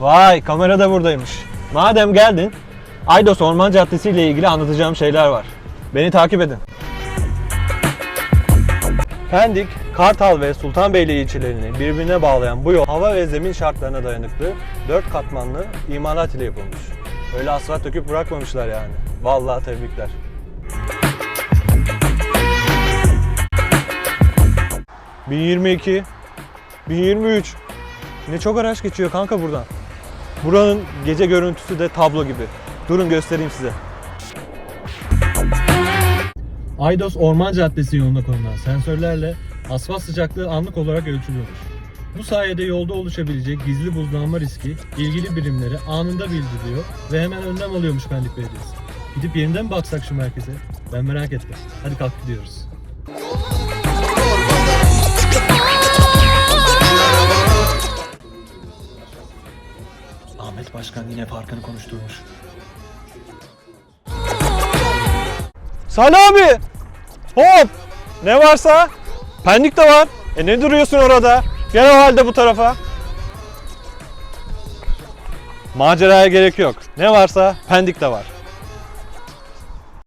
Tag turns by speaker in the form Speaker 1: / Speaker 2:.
Speaker 1: Vay kamera da buradaymış. Madem geldin, Aydos Orman Caddesi ile ilgili anlatacağım şeyler var. Beni takip edin. Pendik, Kartal ve Sultanbeyli ilçelerini birbirine bağlayan bu yol hava ve zemin şartlarına dayanıklı 4 katmanlı imalat ile yapılmış. Öyle asfalt döküp bırakmamışlar yani. Vallahi tebrikler. ...1022... ...1023... Ne çok araç geçiyor kanka buradan. Buranın gece görüntüsü de tablo gibi. Durun göstereyim size. Aydos Orman Caddesi yoluna konulan sensörlerle asfalt sıcaklığı anlık olarak ölçülüyormuş. Bu sayede yolda oluşabilecek gizli buzlanma riski ilgili birimlere anında bildiriyor ve hemen önlem alıyormuş Pendik Belediyesi. Gidip yeniden mi baksak şu merkeze? Ben merak ettim. Hadi kalk gidiyoruz. Ahmet Başkan yine farkını konuşturmuş. Salih abi! Hop! Ne varsa pendik de var. E ne duruyorsun orada? Gel o halde bu tarafa. Maceraya gerek yok. Ne varsa pendik de var.